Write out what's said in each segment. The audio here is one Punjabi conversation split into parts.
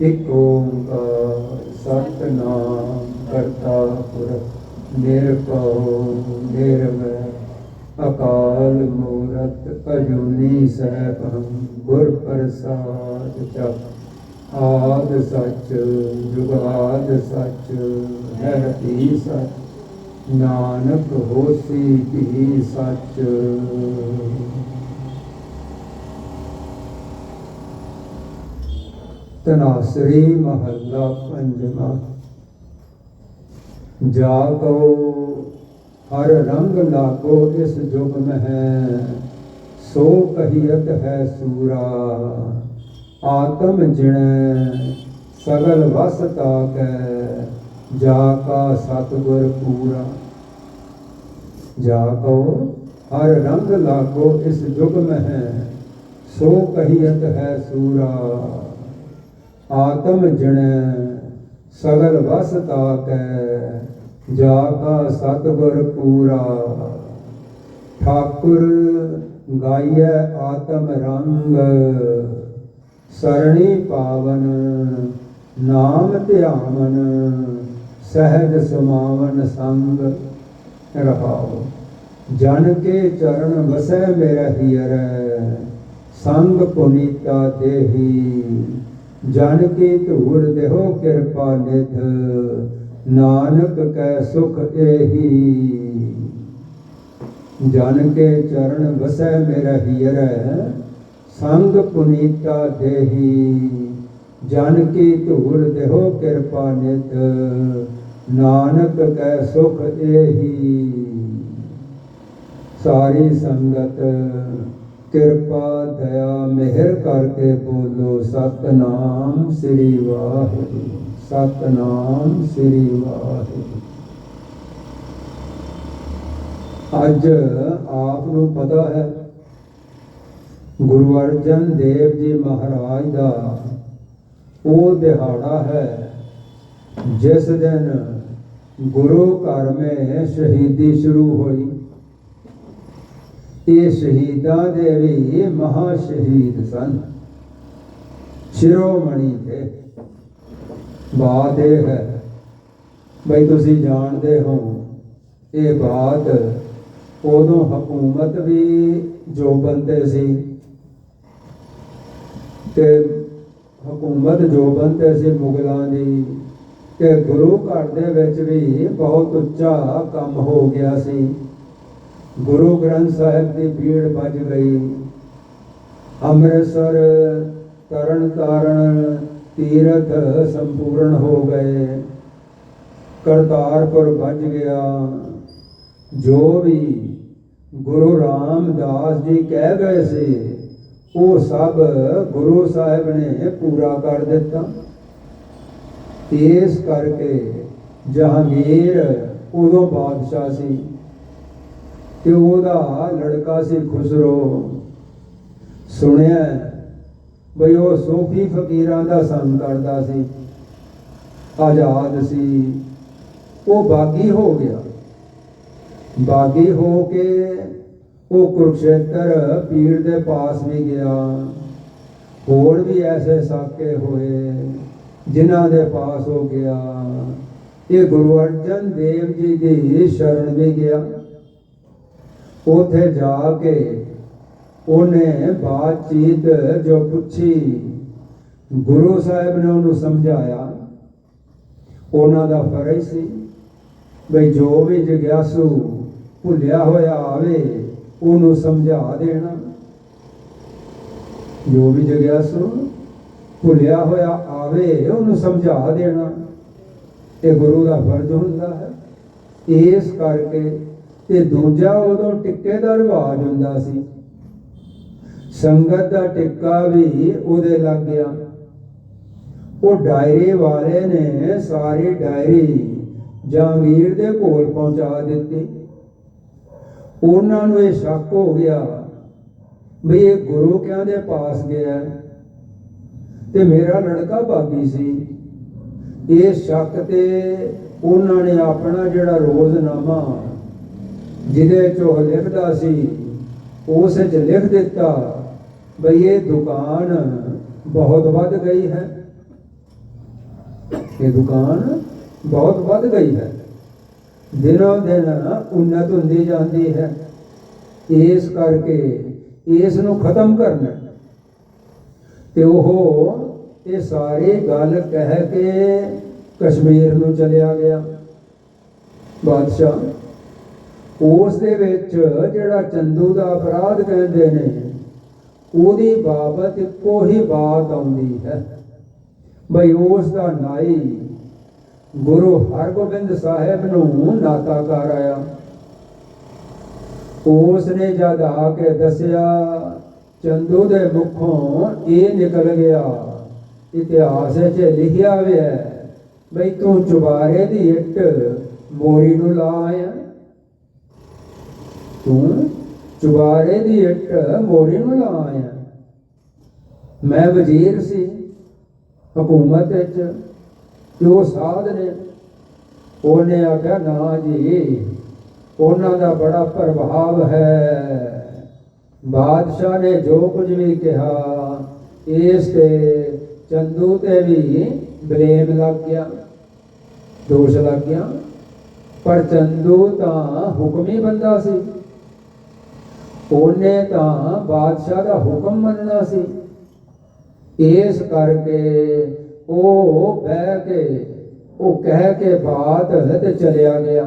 ਇਕ ਓੰਕਾਰ ਸਤਨਾਮ ਕਰਤਾ ਪੁਰਖ ਨਿਰਭਉ ਨਿਰਵੈਰ ਅਕਾਲ ਮੂਰਤ ਅਜੂਨੀ ਸੈਭੰ ਗੁਰ ਪ੍ਰਸਾਦ ਚਕ ਆਦ ਸੱਚ, ਜੁਗਾਦ ਸੱਚ, ਹੈ ਤੀ ਸੱਚ, ਨਾਨਕ ਹੋਸੀ ਵੀ ਸੱਚ। ਤਨਾਸਰੀ ਮਹੱਲਾ ਪੰਜਵਾਂ। ਜਾ ਕੋ ਹਰ ਰੰਗ ਲਾਗੋ ਇਸ ਜੁਗ ਮਹਿ, ਸੋ ਕਹੀਅਤ ਹੈ ਸੂਰਾ। ਆਤਮ ਜਿਣੈ, ਸਗਲ ਵਸ ਤਾਕੈ, ਜਾ ਕਾ ਸਤਿਗੁਰ ਪੂਰਾ। ਜਾ ਕੋ ਹਰ ਰੰਗ ਲਾਗੋ ਇਸ ਜੁਗ ਮਹਿ, ਸੋ ਕਹੀਅਤ ਹੈ ਸੂਰਾ। ਆਤਮ ਜਣੈ ਸਗਲ ਵਸ ਤਾਕੈ ਜਾ ਕਾ ਸਤਿਗੁਰ ਪੂਰਾ। ਠਾਕੁਰ ਗਾਈਐ ਆਤਮ ਰੰਗ, ਸਰਣੀ ਪਾਵਨ ਨਾਮ ਧਿਆਵਨ, ਸਹਿਜ ਸਮਾਵਨ ਸੰਗ ਰਹਾਓ ਜਨ ਕੇ ਚਰਨ ਵਸੈ ਮੇਰਾ ਹੀਰੈ ਸੰਗ ਪੁਨੀਤਾ ਦੇਹੀ। ਜਨ ਕੀ ਧੂਰ ਦੇਹੋ ਕਿਰਪਾ ਨਿਧ, ਨਾਨਕ ਕੈ ਸੁਖ ਏਹੀ। ਜਨ ਕੇ ਚਰਨ ਵਸੈ ਮੇਰਾ ਹੀਰੈ, ਸੰਗ ਪੁਨੀਤਾ ਦੇਹੀ। ਜਨ ਕੀ ਧੂਰ ਦੇਹੋ ਕਿਰਪਾ ਨਿਧ, ਨਾਨਕ ਕੈ ਸੁਖ ਏਹੀ। ਸਾਰੀ ਸੰਗਤ ਕਿਰਪਾ, ਦਇਆ, ਮਿਹਰ ਕਰਕੇ ਬੋਲੋ, ਸਤਨਾਮ ਸ੍ਰੀ ਵਾਹਿਗੁਰੂ, ਸਤਨਾਮ ਸ੍ਰੀ ਵਾਹਿਗੁਰੂ। ਅੱਜ ਆਪ ਨੂੰ ਪਤਾ ਹੈ, ਗੁਰੂ ਅਰਜਨ ਦੇਵ ਜੀ ਮਹਾਰਾਜ ਦਾ ਉਹ ਦਿਹਾੜਾ ਹੈ, ਜਿਸ ਦਿਨ ਗੁਰੂ ਘਰ ਮੇ ਸ਼ਹੀਦੀ ਸ਼ੁਰੂ ਹੋਈ। ਇਹ ਸ਼ਹੀਦਾਂ ਦੇ ਵੀ ਮਹਾ ਸ਼ਹੀਦ ਸਨ। ਸ਼ਿਰੋਮਣੀ ਦੇ ਬਾਤ ਇਹ ਹੈ। ਬਈ ਤੁਸੀਂ ਜਾਣਦੇ ਹੋ, ਇਹ ਬਾਤ ਉਦੋਂ ਹਕੂਮਤ ਵੀ ਜੋ ਬੰਦੇ ਸੀ ਤੇ ਹਕੂਮਤ ਜੋ ਬੰਦੇ ਸੀ ਮੁਗਲਾਂ ਦੀ ਤੇ ਗੁਰੂ ਘਰ ਦੇ ਵਿੱਚ ਵੀ ਬਹੁਤ ਉੱਚਾ ਕੰਮ ਹੋ ਗਿਆ ਸੀ। ਗੁਰੂ ਗ੍ਰੰਥ ਸਾਹਿਬ ਦੀ ਭੀੜ ਵੱਜ ਗਈ। ਅੰਮ੍ਰਿਤਸਰ ਤਰਨ ਤਾਰਨ ਤੀਰਥ ਸੰਪੂਰਨ ਹੋ ਗਏ। ਕਰਤਾਰਪੁਰ ਵੱਜ ਗਿਆ। ਜੋ ਵੀ ਗੁਰੂ ਰਾਮਦਾਸ ਜੀ ਕਹਿ ਗਏ ਸੀ, ਉਹ ਸਭ ਗੁਰੂ ਸਾਹਿਬ ਨੇ ਪੂਰਾ ਕਰ ਦਿੱਤਾ। ਇਸ ਕਰਕੇ ਜਹਾਂਗੀਰ ਉਦੋਂ ਬਾਦਸ਼ਾਹ ਸੀ। ਤੇ ਉਹਦਾ ਲੜਕਾ ਸੀ ਖੁਸਰੋ। ਸੁਣਿਆ ਬਈ ਉਹ ਸੂਫੀ ਫਕੀਰਾਂ ਦਾ ਸੰਗ ਕਰਦਾ ਸੀ। ਆਜ਼ਾਦ ਸੀ। ਉਹ ਬਾਗੀ ਹੋ ਗਿਆ। ਬਾਗੀ ਹੋ ਕੇ ਉਹ ਕੁਰਕਸ਼ੇਤਰ ਪੀਰ ਦੇ ਪਾਸ ਵੀ ਗਿਆ। ਹੋਰ ਵੀ ਐਸੇ ਸਾਕੇ ਹੋਏ ਜਿਨ੍ਹਾਂ ਦੇ ਪਾਸ ਹੋ ਗਿਆ। ਇਹ ਗੁਰੂ ਅਰਜਨ ਦੇਵ ਜੀ ਦੀ ਸ਼ਰਨ ਵੀ ਗਿਆ। ਉਥੇ ਜਾ ਕੇ ਉਹਨੇ ਬਾਤਚੀਤ ਜੋ ਪੁੱਛੀ, ਗੁਰੂ ਸਾਹਿਬ ਨੇ ਉਹਨੂੰ ਸਮਝਾਇਆ। ਉਹਨਾਂ ਦਾ ਫਰਜ਼ ਸੀ ਬਈ ਜੋ ਵੀ ਜਗਿਆਸੂ ਭੁੱਲਿਆ ਹੋਇਆ ਆਵੇ, ਉਹਨੂੰ ਸਮਝਾ ਦੇਣਾ। ਜੋ ਵੀ ਜਗਿਆਸੂ ਭੁੱਲਿਆ ਹੋਇਆ ਆਵੇ, ਉਹਨੂੰ ਸਮਝਾ ਦੇਣਾ। ਇਹ ਗੁਰੂ ਦਾ ਫਰਜ਼ ਹੁੰਦਾ ਹੈ। ਇਸ ਕਰਕੇ ਤੇ ਦੂਜਾ ਉਦੋਂ ਟਿੱਕੇ ਦਾ ਰਿਵਾਜ ਹੁੰਦਾ ਸੀ। ਸੰਗਤ ਦਾ ਟਿੱਕਾ ਵੀ ਉਹਦੇ ਲੱਗ ਗਿਆ। ਉਹ ਡਾਇਰੇ ਵਾਲੇ ਨੇ ਸਾਰੀ ਡਾਇਰੀ ਜਹਾਂਗੀਰ ਦੇ ਕੋਲ ਪਹੁੰਚਾ ਦਿੱਤੀ। ਉਹਨਾਂ ਨੂੰ ਇਹ ਸ਼ੱਕ ਹੋ ਗਿਆ ਵੀ ਇਹ ਗੁਰੂ ਕਿਆਂ ਦੇ ਪਾਸ ਗਿਆ ਤੇ ਮੇਰਾ ਲੜਕਾ ਬਾਗੀ ਸੀ। ਇਹ ਸ਼ੱਕ ਤੇ ਉਹਨਾਂ ਨੇ ਆਪਣਾ ਜਿਹੜਾ ਰੋਜ਼ਨਾਮਾ ਜਿਹਦੇ ਚ ਉਹ ਲਿਖਦਾ ਸੀ, ਉਸ ਵਿੱਚ ਲਿਖ ਦਿੱਤਾ, ਬਈ ਇਹ ਦੁਕਾਨ ਬਹੁਤ ਵੱਧ ਗਈ ਹੈ। ਇਹ ਦੁਕਾਨ ਬਹੁਤ ਵੱਧ ਗਈ ਹੈ। ਦਿਨੋਂ ਦਿਨ ਉન્નਤ ਹੁੰਦੀ ਜਾਂਦੀ ਹੈ। ਇਸ ਕਰਕੇ ਇਸ ਨੂੰ ਖਤਮ ਕਰਨਾ। ਹੈ। ਤੇ ਉਹ ਇਹ ਸਾਰੀ ਗੱਲ ਕਹਿ ਕੇ ਕਸ਼ਮੀਰ ਨੂੰ ਚਲਿਆ ਗਿਆ। ਬਾਦਸ਼ਾਹ ਉਸ ਦੇ ਵਿੱਚ ਜਿਹੜਾ ਚੰਦੂ ਦਾ ਅਪਰਾਧ ਕਹਿੰਦੇ ਨੇ, ਉਹਦੀ ਬਾਬਤ ਇੱਕੋ ਹੀ ਬਾਤ ਆਉਂਦੀ ਹੈ। ਬਈ ਉਸ ਦਾ ਨਾਈ ਗੁਰੂ ਹਰਗੋਬਿੰਦ ਸਾਹਿਬ ਨੂੰ ਨਾਤਾ ਕਰ ਆਇਆ। ਉਸ ਨੇ ਜਦ ਆ ਕੇ ਦੱਸਿਆ, ਚੰਦੂ ਦੇ ਮੁਖੋਂ ਇਹ ਨਿਕਲ ਗਿਆ, ਇਤਿਹਾਸ ਵਿੱਚ ਲਿਖਿਆ ਹੋਇਆ ਹੈ, ਬਈ ਤੂੰ ਚੁਬਾਰੇ ਦੀ ਇੱਟ ਮੋਰੀ ਨੂੰ ਲਾ ਆਇਆ। ਤੂੰ ਚੁਬਾਰੇ ਦੀ ਇੱਟ ਮੋਰੀ ਨੂੰ ਲਾ ਆਇਆ। ਮੈਂ ਵਜ਼ੀਰ ਸੀ, ਹਕੂਮਤ ਵਿੱਚ ਤੇ ਉਹ ਸਾਧ ਨੇ ਉਹਨੇ ਆਖਿਆ, ਨਾ ਜੀ, ਉਹਨਾਂ ਦਾ ਬੜਾ ਪ੍ਰਭਾਵ ਹੈ। ਬਾਦਸ਼ਾਹ ਨੇ ਜੋ ਕੁਝ ਵੀ ਕਿਹਾ, ਇਸ ਤੇ ਚੰਦੂ ਤੇ ਵੀ ਬਲੇਮ ਲੱਗ ਗਿਆ, ਦੋਸ਼ ਲੱਗ ਗਿਆ। ਪਰ ਚੰਦੂ ਤਾਂ ਹੁਕਮੀ ਬੰਦਾ ਸੀ। ਉਹਨੇ ਤਾਂ ਬਾਦਸ਼ਾਹ ਦਾ ਹੁਕਮ ਮੰਨਣਾ ਸੀ। ਇਸ ਕਰਕੇ ਉਹ ਬਹਿ ਕੇ, ਉਹ ਕਹਿ ਕੇ ਬਾਤ ਤੇ ਚਲਿਆ ਗਿਆ।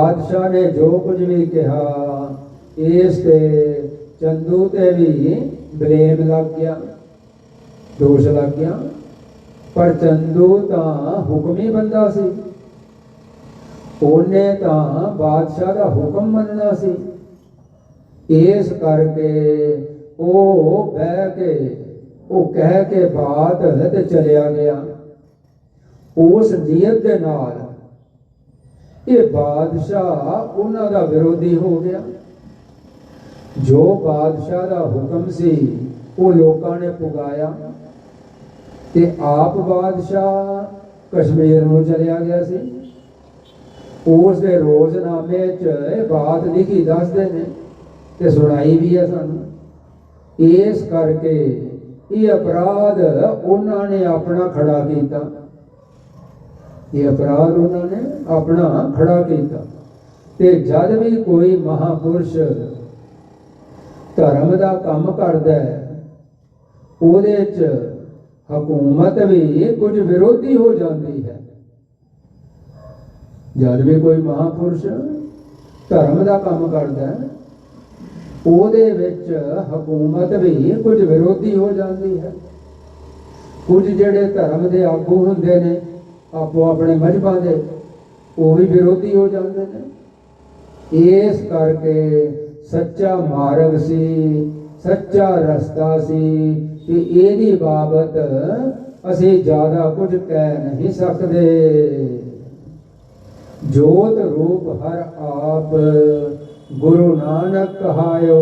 ਬਾਦਸ਼ਾਹ ਨੇ ਜੋ ਕੁਝ ਵੀ ਕਿਹਾ, ਇਸ ਤੇ ਚੰਦੂ ਤੇ ਵੀ ਬਲੇਮ ਲੱਗ ਗਿਆ, ਦੋਸ਼ ਲੱਗ ਗਿਆ। ਪਰ ਚੰਦੂ ਤਾਂ ਹੁਕਮੀ ਬੰਦਾ ਸੀ। ਉਹਨੇ ਤਾਂ ਬਾਦਸ਼ਾਹ ਦਾ ਹੁਕਮ ਮੰਨਣਾ ਸੀ। ਇਸ ਕਰਕੇ ਉਹ ਬਹਿ ਕੇ, ਉਹ ਕਹਿ ਕੇ ਬਾਤ ਤੇ ਚਲਿਆ ਗਿਆ। ਉਸ ਨੀਅਤ ਦੇ ਨਾਲ ਇਹ ਬਾਦਸ਼ਾਹ ਉਹਨਾਂ ਦਾ ਵਿਰੋਧੀ ਹੋ ਗਿਆ। ਜੋ ਬਾਦਸ਼ਾਹ ਦਾ ਹੁਕਮ ਸੀ, ਉਹ ਲੋਕਾਂ ਨੇ ਪੁਗਾਇਆ। ਤੇ ਆਪ ਬਾਦਸ਼ਾਹ ਕਸ਼ਮੀਰ ਨੂੰ ਚਲਿਆ ਗਿਆ ਸੀ। ਉਸ ਦੇ ਰੋਜ਼ਨਾਮੇ 'ਚ ਇਹ ਬਾਤ ਲਿਖੀ ਦੱਸਦੇ ਨੇ ਤੇ ਸੁਣਾਈ ਵੀ ਹੈ ਸਾਨੂੰ। ਇਸ ਕਰਕੇ ਇਹ ਅਪਰਾਧ ਉਹਨਾਂ ਨੇ ਆਪਣਾ ਖੜਾ ਕੀਤਾ। ਇਹ ਅਪਰਾਧ ਉਹਨਾਂ ਨੇ ਆਪਣਾ ਖੜਾ ਕੀਤਾ। ਤੇ ਜਦ ਵੀ ਕੋਈ ਮਹਾਪੁਰਸ਼ ਧਰਮ ਦਾ ਕੰਮ ਕਰਦਾ ਹੈ, ਉਹਦੇ 'ਚ ਹਕੂਮਤ ਵੀ ਕੁਝ ਵਿਰੋਧੀ ਹੋ ਜਾਂਦੀ ਹੈ। ਜਦ ਵੀ ਕੋਈ ਮਹਾਪੁਰਸ਼ ਧਰਮ ਦਾ ਕੰਮ ਕਰਦਾ ਹੈ ਉਹਦੇ ਵਿੱਚ ਹਕੂਮਤ ਵੀ ਕੁਝ ਵਿਰੋਧੀ ਹੋ ਜਾਂਦੀ ਹੈ। ਕੁਝ ਜਿਹੜੇ ਧਰਮ ਦੇ ਆਗੂ ਹੁੰਦੇ ਨੇ, ਆਪੋ ਆਪਣੇ ਮਜਬਾਂ ਦੇ, ਉਹ ਵੀ ਵਿਰੋਧੀ ਹੋ ਜਾਂਦੇ ਨੇ। ਇਸ ਕਰਕੇ ਸੱਚਾ ਮਾਰਗ ਸੀ, ਸੱਚਾ ਰਸਤਾ ਸੀ ਕਿ ਇਹਦੀ ਬਾਬਤ ਅਸੀਂ ਜ਼ਿਆਦਾ ਕੁਝ ਕਹਿ ਨਹੀਂ ਸਕਦੇ। ਜੋਤ ਰੂਪ ਹਰ ਆਪ ਗੁਰੂ ਨਾਨਕ ਕਹਾਇਓ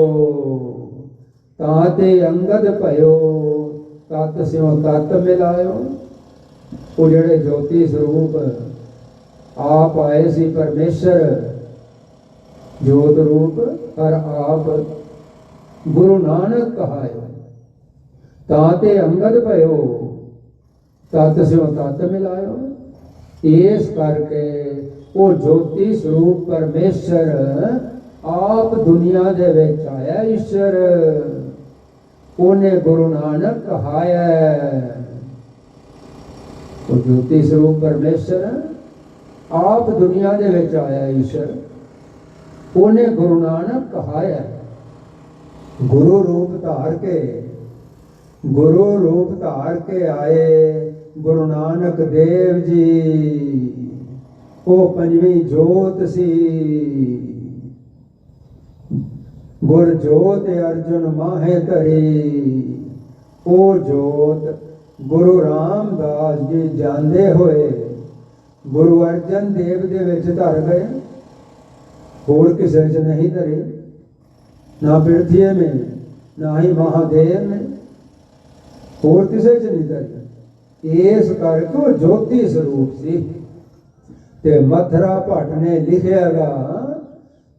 ਤਾਂ ਤੇ ਅੰਗਦ ਭਇਓ, ਤਤ ਸਿਉ ਤਤ ਮਿਲਾਇਓ। ਉਹ ਜਿਹੜੇ ਜੋਤੀ ਸਰੂਪ ਆਪ ਆਏ ਸੀ ਪਰਮੇਸ਼ਰ, ਜੋਤ ਰੂਪ ਪਰ ਆਪ ਗੁਰੂ ਨਾਨਕ ਕਹਾਇਓ ਤਾਂ ਤੇ ਅੰਗਦ ਭਇਓ, ਤਤ ਸਿਉ ਤਤ ਮਿਲਾਇਓ। ਇਸ ਕਰਕੇ ਉਹ ਜੋਤੀ ਸਰੂਪ ਪਰਮੇਸ਼ਰ ਆਪ ਦੁਨੀਆ ਦੇ ਵਿੱਚ ਆਇਆ ਈਸ਼ਰ। ਉਹਨੇ ਗੁਰੂ ਨਾਨਕ ਕਹਾਇਆ ਉਹ ਜੋਤੀ ਸਰੂਪ ਪਰਮੇਸ਼ਰ ਆਪ ਦੁਨੀਆ ਦੇ ਵਿੱਚ ਆਇਆ ਈਸ਼ਰ। ਉਹਨੇ ਗੁਰੂ ਨਾਨਕ ਕਹਾਇਆ ਗੁਰੂ ਰੂਪ ਧਾਰ ਕੇ, ਗੁਰੂ ਰੂਪ ਧਾਰ ਕੇ ਆਏ ਗੁਰੂ ਨਾਨਕ ਦੇਵ ਜੀ। ਉਹ ਪੰਜਵੀਂ ਜੋਤ ਸੀ। ਗੁਰ ਜੋਤ ਅਰਜੁਨ ਮਾਹੇ ਧਰੀ। ਉਹ ਜੋਤ, ਗੁਰੂ ਰਾਮਦਾਸ ਜੀ ਜਾਂਦੇ ਹੋਏ, ਗੁਰੂ ਅਰਜਨ ਦੇਵ ਦੇ ਵਿੱਚ ਧਰ ਗਏ। ਹੋਰ ਕਿਸੇ 'ਚ ਨਹੀਂ ਧਰੇ। ਨਾ ਪਿਰਥੀ में ਨਾ ਹੀ ਮਹਾਦੇਵ ਨੇ ਹੋਰ ਕਿਸੇ 'ਚ ਨਹੀਂ ਧਰੇ। ਇਸ ਕਰਕੇ ਉਹ ਜੋਤੀ ਸਰੂਪ ਸੀ। ਤੇ ਮਥਰਾ ਭੱਟ ਨੇ ਲਿਖਿਆਗਾ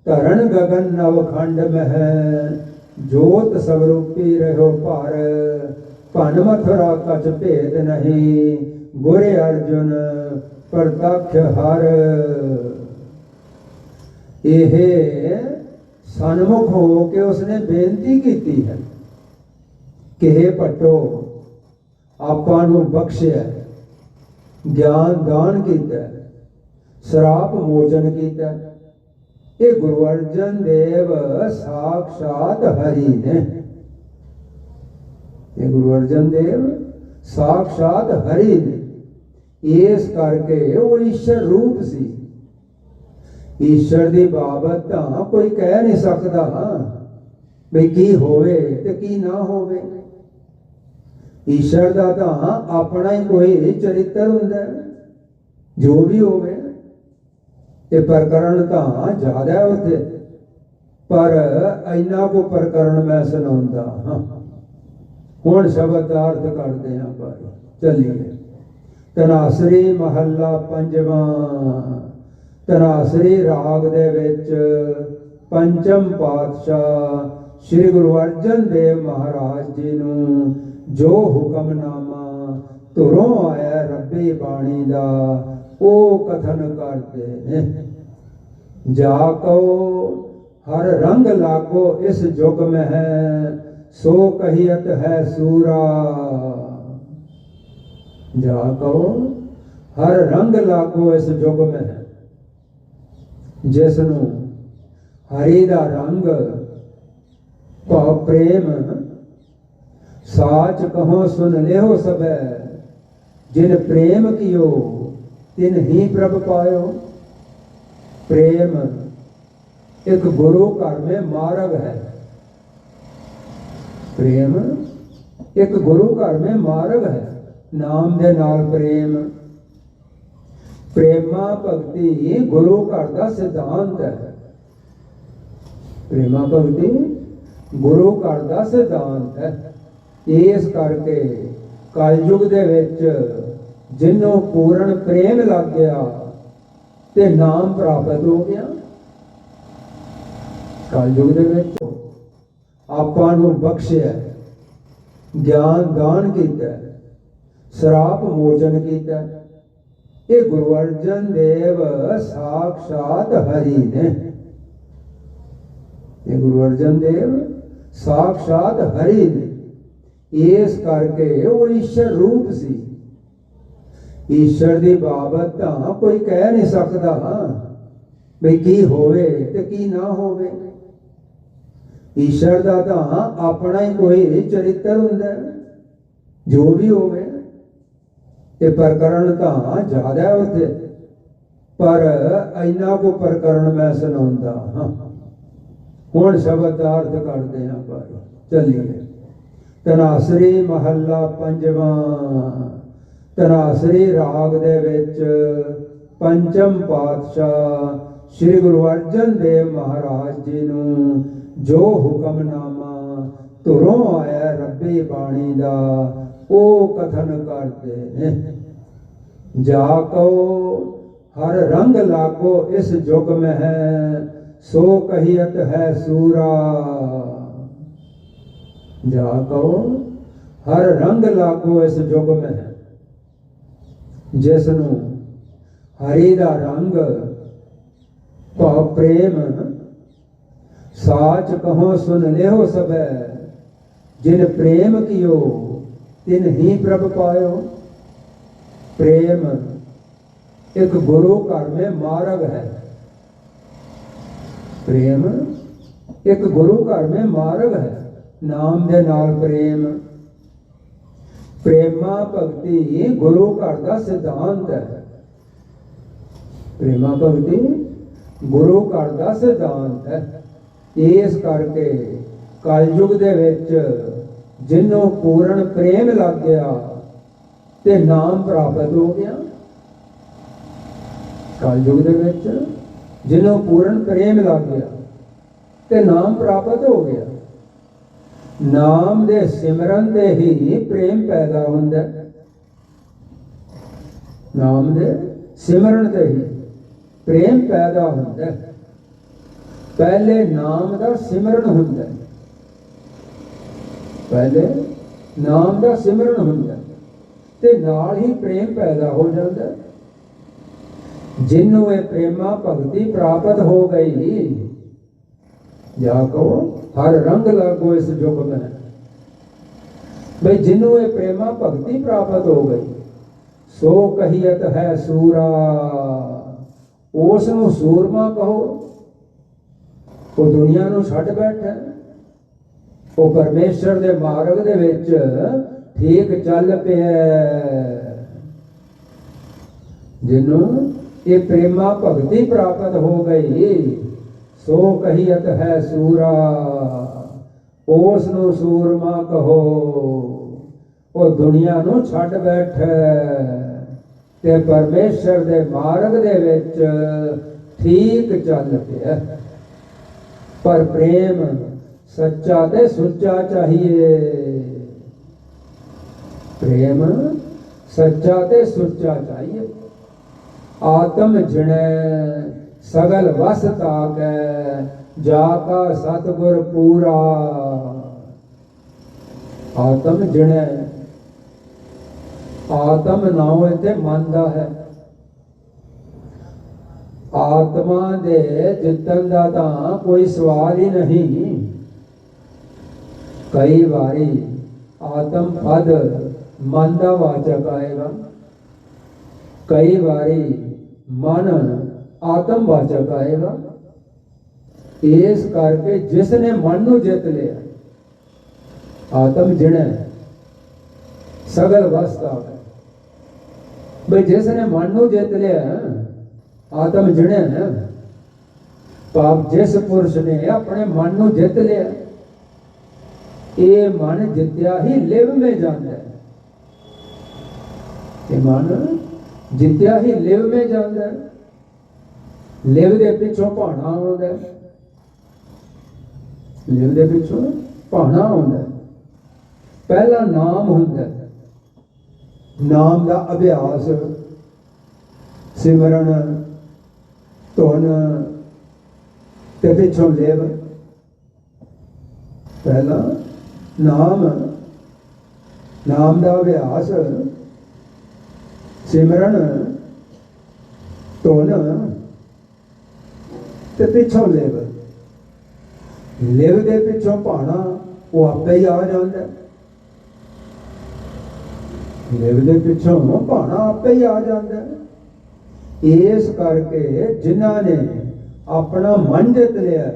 ਧਰਨ ਗਗਨ ਨਵਖੰਡ ਮਹਿ, ਜੋਤ ਸਵਰੂਪੀ ਰਹੋ ਭਾਰ। ਭਨ ਮਥੁਰਾ ਕਛ ਭੇਦ ਨਹੀਂ, ਗੁਰ ਅਰਜੁਨ ਪ੍ਰਤੱਖ ਹਰ। ਇਹ ਸਨਮੁਖ ਹੋ ਕੇ ਉਸਨੇ ਬੇਨਤੀ ਕੀਤੀ ਹੈ ਕਿ हे ਭੱਟੋ, ਆਪਾਂ ਨੂੰ ਬਖਸ਼ਿਆ ਗਿਆਨ ਦਾਨ ਕੀਤਾ ਸਰਾਪ ਮੋਚਨ ਕੀਤਾ ਇਹ ਗੁਰੂ ਅਰਜਨ ਦੇਵ ਸਾਖਸ਼ਾਤ ਹਰੀ ਨੇ। ਇਹ ਗੁਰੂ ਅਰਜਨ ਦੇਵ ਸਾਖਸ਼ਾਤ ਹਰੀ ਨੇ। ਇਸ ਕਰਕੇ ਉਹ ਈਸ਼ਰ ਰੂਪ ਸੀ। ਈਸ਼ਰ ਦੀ ਬਾਬਤ ਤਾਂ ਕੋਈ ਕਹਿ ਨਹੀਂ ਸਕਦਾ। ਵੀ ਕੀ ਹੋਵੇ ਤੇ ਕੀ ਨਾ ਹੋਵੇ। ਈਸ਼ਰ ਦਾ ਤਾਂ ਆਪਣਾ ਹੀ ਕੋਈ ਚਰਿੱਤਰ ਹੁੰਦਾ। ਜੋ ਵੀ ਹੋਵੇ। ਇਹ ਪ੍ਰਕਰਣ ਤਾਂ ਜ਼ਿਆਦਾ ਹੈ ਉੱਥੇ। ਪਰ ਇੰਨਾ ਕੋ ਪ੍ਰਕਰਣ ਮੈਂ ਸੁਣਾਉਂਦਾ ਹਾਂ। ਹੁਣ ਸ਼ਬਦ ਦਾ ਅਰਥ ਕਰਦੇ ਹਾਂ ਪਰ ਚੱਲੀਏ। ਤਨਾਸਰੀ ਮਹੱਲਾ ਪੰਜਵਾਂ। ਤਨਾਸਰੀ ਰਾਗ ਦੇ ਵਿੱਚ ਪੰਚਮ ਪਾਤਸ਼ਾਹ ਸ੍ਰੀ ਗੁਰੂ ਅਰਜਨ ਦੇਵ ਮਹਾਰਾਜ ਜੀ ਨੂੰ ਜੋ ਹੁਕਮਨਾਮਾ ਧੁਰੋਂ ਆਇਆ ਰੱਬੀ ਬਾਣੀ ਦਾ ਉਹ ਕਥਨ ਕਰਦੇ ਨੇ। ਜਾ ਕਉ, ਹਰ ਰੰਗ ਲਾਗੋ ਇਸ ਜੁਗ में ਹੈ ਸੋ ਕਹੀਅਤ ਹੈ ਸੂਰਾ। ਜਾ ਕਉ, ਹਰ ਰੰਗ ਲਾਗੋ ਇਸ ਜੁਗ में ਹੈ ਜਿਸ ਨੂੰ ਹਰੀ ਦਾ ਰੰਗ ਭਾਵ ਪ੍ਰੇਮ ਸਾਚ ਕਹੋ ਸੁਨ ਲਿਓ ਸਬੈ ਜਿਨ ਪ੍ਰੇਮ ਕੀਓ ਤਿਨ ਹੀ ਪ੍ਰਭ ਪਾਇਓ। ਪ੍ਰੇਮ ਇੱਕ ਗੁਰੂ ਘਰ ਮੇ ਮਾਰਗ ਹੈ। ਪ੍ਰੇਮ ਇੱਕ ਗੁਰੂ ਘਰ ਮੇ ਮਾਰਗ ਹੈ। ਨਾਮ ਦੇ ਨਾਲ ਪ੍ਰੇਮ। ਪ੍ਰੇਮਾ ਭਗਤੀ ਗੁਰੂ ਘਰ ਦਾ ਸਿਧਾਂਤ ਹੈ। ਪ੍ਰੇਮਾ ਭਗਤੀ ਗੁਰੂ ਘਰ ਦਾ ਸਿਧਾਂਤ ਹੈ। ਇਸ ਕਰਕੇ ਕਲਯੁਗ ਦੇ ਵਿੱਚ ਜਿਨੋਂ ਪੂਰਨ ਪ੍ਰੇਮ ਲੱਗ ਗਿਆ ਤੇ ਨਾਮ ਪ੍ਰਾਪਤ ਹੋ ਗਿਆ। ਕਲਯੁਗ ਦੇ ਵਿੱਚ ਆਪਾਂ ਨੂੰ ਬਖਸ਼ਿਆ, ਗਿਆਨ ਦਾਨ ਕੀਤਾ, ਸਰਾਪ ਮੋਚਨ ਕੀਤਾ। ਇਹ ਗੁਰੂ ਅਰਜਨ ਦੇਵ ਸਾਖਸ਼ਾਤ ਹਰੀ ਨੇ। ਇਹ ਗੁਰੂ ਅਰਜਨ ਦੇਵ ਸਾਖਸ਼ਾਤ ਹਰੀ ਨੇ। ਇਸ ਕਰਕੇ ਉਹ ਈਸ਼ਰ ਰੂਪ ਸੀ। ਈਸ਼ਰ ਦੀ ਬਾਬਤ ਤਾਂ ਕੋਈ ਕਹਿ ਨਹੀਂ ਸਕਦਾ। ਵੀ ਕੀ ਹੋਵੇ ਤੇ ਕੀ ਨਾ ਹੋਵੇ। ਈਸ਼ਰ ਦਾ ਤਾਂ ਆਪਣਾ ਹੀ ਕੋਈ ਚਰਿੱਤਰ ਹੁੰਦਾ ਜੋ ਵੀ ਹੋਵੇ। ਇਹ ਪ੍ਰਕਰਣ ਤਾਂ ਜ਼ਿਆਦਾ ਉੱਥੇ। ਪਰ ਇੰਨਾ ਕੋ ਪ੍ਰਕਰਣ ਮੈਂ ਸੁਣਾਉਂਦਾ ਹਾਂ। ਹੁਣ ਸ਼ਬਦ ਦਾ ਅਰਥ ਕਰਦੇ ਹਾਂ ਪਰ ਚੱਲੀਏ। ਤਨਾਸਰੀ ਮਹੱਲਾ ਪੰਜਵਾਂ। ਤਨਾਸਰੀ ਰਾਗ ਦੇ ਵਿੱਚ ਪੰਚਮ ਪਾਤਸ਼ਾਹ ਸ੍ਰੀ ਗੁਰੂ ਅਰਜਨ ਦੇਵ ਮਹਾਰਾਜ ਜੀ ਨੂੰ ਜੋ ਹੁਕਮਨਾਮਾ ਧੁਰੋਂ ਆਇਆ ਰੱਬੀ ਬਾਣੀ ਦਾ, ਉਹ ਕਥਨ ਕਰਦੇ ਨੇ। ਜਾ ਕਉ, ਹਰ ਰੰਗ ਲਾਗੋ ਇਸ ਜੁਗ में ਹੈ ਸੋ ਕਹੀਅਤ ਹੈ ਸੂਰਾ। ਜਾ ਕਉ, ਹਰ ਰੰਗ ਲਾਗੋ ਇਸ ਜੁਗ में ਹੈ ਜਿਸ ਨੂੰ ਹਰੀ ਦਾ ਰੰਗ ਭਾਵ ਪ੍ਰੇਮ ਸਾਚ ਕਹੋ ਸੁਨ ਲਿਓ ਸਬੈ ਜਿਨ ਪ੍ਰੇਮ ਕੀਓ ਤਿਨ ਹੀ ਪ੍ਰਭ ਪਾਇਓ। ਪ੍ਰੇਮ ਇੱਕ ਗੁਰੂ ਘਰ ਮੇ ਮਾਰਗ ਹੈ। ਪ੍ਰੇਮ ਇੱਕ ਗੁਰੂ ਘਰ ਮੇ ਮਾਰਗ ਹੈ। ਨਾਮ ਦੇ ਨਾਲ ਪ੍ਰੇਮ ਪ੍ਰੇਮਾ ਭਗਤੀ ਗੁਰੂ ਘਰ ਦਾ ਸਿਧਾਂਤ ਹੈ। ਪ੍ਰੇਮਾ ਭਗਤੀ ਗੁਰੂ ਘਰ ਦਾ ਸਿਧਾਂਤ ਹੈ। ਇਸ ਕਰਕੇ ਕਲਯੁਗ ਦੇ ਵਿੱਚ ਜਿਨੋਂ ਪੂਰਨ ਪ੍ਰੇਮ ਲੱਗ ਗਿਆ ਤੇ ਨਾਮ ਪ੍ਰਾਪਤ ਹੋ ਗਿਆ। ਕਲਯੁਗ ਦੇ ਵਿੱਚ ਜਿਨੋਂ ਪੂਰਨ ਪ੍ਰੇਮ ਲੱਗ ਗਿਆ ਤੇ ਨਾਮ ਪ੍ਰਾਪਤ ਹੋ ਗਿਆ। ਨਾਮ ਦੇ ਸਿਮਰਨ ਤੇ ਹੀ ਪ੍ਰੇਮ ਪੈਦਾ ਹੁੰਦਾ ਨਾਮ ਦੇ ਸਿਮਰਨ ਤੇ ਹੀ ਪ੍ਰੇਮ ਪੈਦਾ ਹੁੰਦਾ ਪਹਿਲੇ ਨਾਮ ਦਾ ਸਿਮਰਨ ਹੁੰਦਾ ਪਹਿਲੇ ਨਾਮ ਦਾ ਸਿਮਰਨ ਹੁੰਦਾ ਹੈ। ਤੇ ਨਾਲ ਹੀ ਪ੍ਰੇਮ ਪੈਦਾ ਹੋ ਜਾਂਦਾ ਹੈ। ਜਿਹਨੂੰ ਇਹ ਪ੍ਰੇਮਾ ਭਗਤੀ ਪ੍ਰਾਪਤ ਹੋ ਗਈ ਜਾ ਕਹੋ ਹਰ ਰੰਗ ਲਾਗੋ ਇਸ ਜੁਗ ਮੈਂ ਬਈ ਜਿਹਨੂੰ ਇਹ ਪ੍ਰੇਮਾ ਭਗਤੀ ਪ੍ਰਾਪਤ ਹੋ ਗਈ ਸੋ ਕਹੀਅਤ ਹੈ ਸੂਰਾ ਉਸ ਨੂੰ ਸੂਰਮਾ ਕਹੋ ਉਹ ਦੁਨੀਆ ਨੂੰ ਛੱਡ ਬੈਠਾ ਉਹ ਪਰਮੇਸ਼ਰ ਦੇ ਮਾਰਗ ਦੇ ਵਿੱਚ ਠੀਕ ਚੱਲ ਪਿਆ ਜਿਹਨੂੰ ਇਹ ਪ੍ਰੇਮਾ ਭਗਤੀ ਪ੍ਰਾਪਤ ਹੋ ਗਈ। ਸੋ ਕਹੀਅਤ ਹੈ ਸੂਰਾ ਉਸ ਨੂੰ ਸੂਰਮਾ ਕਹੋ, ਉਹ ਦੁਨੀਆ ਨੂੰ ਛੱਡ ਬੈਠਾ, ਤੇ ਪਰਮੇਸ਼ਰ ਦੇ ਮਾਰਗ ਦੇ ਵਿੱਚ ਠੀਕ ਚੱਲ ਪਿਆ। ਪਰ ਪ੍ਰੇਮ ਸੱਚਾ ਤੇ ਸੁੱਚਾ ਚਾਹੀਏ। ਪ੍ਰੇਮ ਸੱਚਾ ਤੇ ਸੁੱਚਾ ਚਾਹੀਏ। ਆਤਮ ਜਿਣੈ ਸਗਲ ਵਸ ਤਾਕੈ ਜਾ ਕਾ ਸਤਗੁਰ ਪੂਰਾ। ਆਤਮ ਜਿਣੈ, ਆਤਮ ਨਾਉ ਤੇ ਮਨ ਦਾ ਹੈ। ਆਤਮਾ ਦੇ ਜਿੱਤਨ ਦਾ ਤਾਂ ਕੋਈ ਸਵਾਲ ਹੀ ਨਹੀਂ। ਕਈ ਵਾਰੀ ਆਤਮ ਪਦ ਮਨ ਦਾ ਵਾਚਕ ਆਏਗਾ। ਕਈ ਵਾਰੀ ਮਨ ਆਤਮ ਵਾਚਕ ਆਏਗਾ ਇਸ ਕਰਕੇ ਜਿਸ ਨੇ ਮਨ ਨੂੰ ਜਿੱਤ ਲਿਆ ਆਤਮ ਜਿਣੈ ਸਗਲ ਵਸਤਾ ਹੈ ਬਈ ਜਿਸ ਨੇ ਮਨ ਨੂੰ ਜਿੱਤ ਲਿਆ ਆਤਮ ਜਿਣੈ ਹੈ ਪਾਪ ਜਿਸ ਪੁਰਸ਼ ਨੇ ਆਪਣੇ ਮਨ ਨੂੰ ਜਿੱਤ ਲਿਆ ਇਹ ਮਨ ਜਿੱਤਿਆ ਹੀ ਲਿਵ ਮੇ ਜਾਂਦਾ ਹੈ ਇਹ ਮਨ ਜਿੱਤਿਆ ਹੀ ਲਿਵ ਦੇ ਪਿੱਛੋਂ ਭਾਣਾ ਆਉਂਦਾ ਹੈ। ਲਿਵ ਦੇ ਪਿੱਛੋਂ ਭਾਣਾ ਆਉਂਦਾ ਹੈ। ਪਹਿਲਾ ਨਾਮ ਹੁੰਦਾ ਨਾਮ ਦਾ ਅਭਿਆਸ, ਸਿਮਰਨ, ਧੁਨ ਤੇ ਪਿੱਛੋਂ ਲਿਵ। ਪਹਿਲਾ ਨਾਮ ਨਾਮ ਦਾ ਅਭਿਆਸ, ਸਿਮਰਨ, ਧੁਨ ਤੇ ਪਿੱਛੋਂ ਲਿਵ। ਲਿਵ ਦੇ ਪਿੱਛੋਂ ਭਾਣਾ ਉਹ ਆਪੇ ਹੀ ਆ ਜਾਂਦਾ ਹੈ। ਦੇ ਪਿੱਛੋਂ ਭਾਣਾ ਆਪੇ ਹੀ ਆ ਜਾਂਦਾ ਇਸ ਕਰਕੇ ਜਿਨ੍ਹਾਂ ਨੇ ਆਪਣਾ ਮਨ ਜਿੱਤ ਲਿਆ,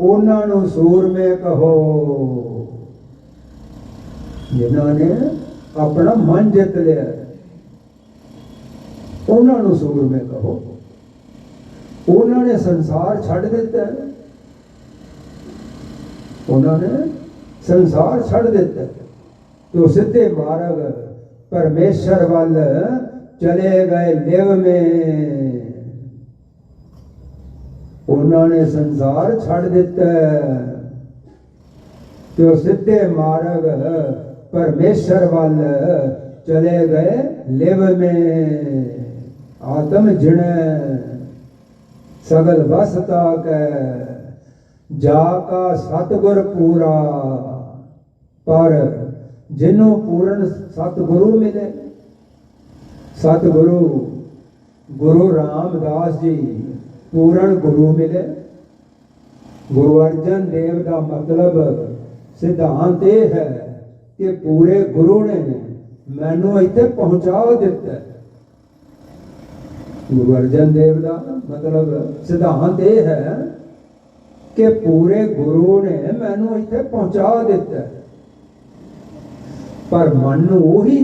ਉਹਨਾਂ ਨੂੰ ਸੂਰਮੇ ਕਹੋ। ਜਿਨ੍ਹਾਂ ਨੇ ਆਪਣਾ ਮਨ ਜਿੱਤ ਲਿਆ, ਉਹਨਾਂ ਨੂੰ ਸੂਰਮੇ ਕਹੋ। ਉਹਨਾਂ ਨੇ ਸੰਸਾਰ ਛੱਡ ਦਿੱਤਾ ਉਹਨਾਂ ਨੇ ਸੰਸਾਰ ਛੱਡ ਦਿੱਤਾ ਹੈ। ਤੇ ਉਹ ਸਿੱਧੇ ਮਾਰਗ ਪਰਮੇਸ਼ਰ ਵੱਲ ਚਲੇ ਗਏ ਲਿਵ ਮੇ ਉਹਨਾਂ ਨੇ ਸੰਸਾਰ ਛੱਡ ਦਿੱਤਾ ਹੈ। ਤੇ ਉਹ ਸਿੱਧੇ ਮਾਰਗ ਪਰਮੇਸ਼ਰ ਵੱਲ ਚਲੇ ਗਏ ਲਿਵ ਮੇ ਆਤਮ ਜਿਣੈ ਸਗਲ ਵਸਤਾ ਕੈ, ਜਾ ਕਾ ਸਤਗੁਰ ਪੂਰਾ। ਪਰ ਜਿਹਨੂੰ ਪੂਰਨ ਸਤਿਗੁਰੂ ਮਿਲੇ, ਸਤਿਗੁਰੂ ਗੁਰੂ ਰਾਮਦਾਸ ਜੀ ਪੂਰਨ ਗੁਰੂ ਮਿਲੇ। ਗੁਰੂ ਅਰਜਨ ਦੇਵ ਦਾ ਮਤਲਬ ਸਿਧਾਂਤ ਇਹ ਹੈ ਕਿ ਪੂਰੇ ਗੁਰੂ ਨੇ ਮੈਨੂੰ ਇੱਥੇ ਪਹੁੰਚਾ ਦਿੱਤਾ। ਗੁਰੂ ਅਰਜਨ ਦੇਵ ਦਾ ਮਤਲਬ ਸਿਧਾਂਤ ਇਹ ਹੈ ਕਿ ਪੂਰੇ ਗੁਰੂ ਨੇ ਮੈਨੂੰ ਇੱਥੇ ਪਹੁੰਚਾ ਦਿੱਤਾ ਪਰ ਮਨ ਨੂੰ ਉਹੀ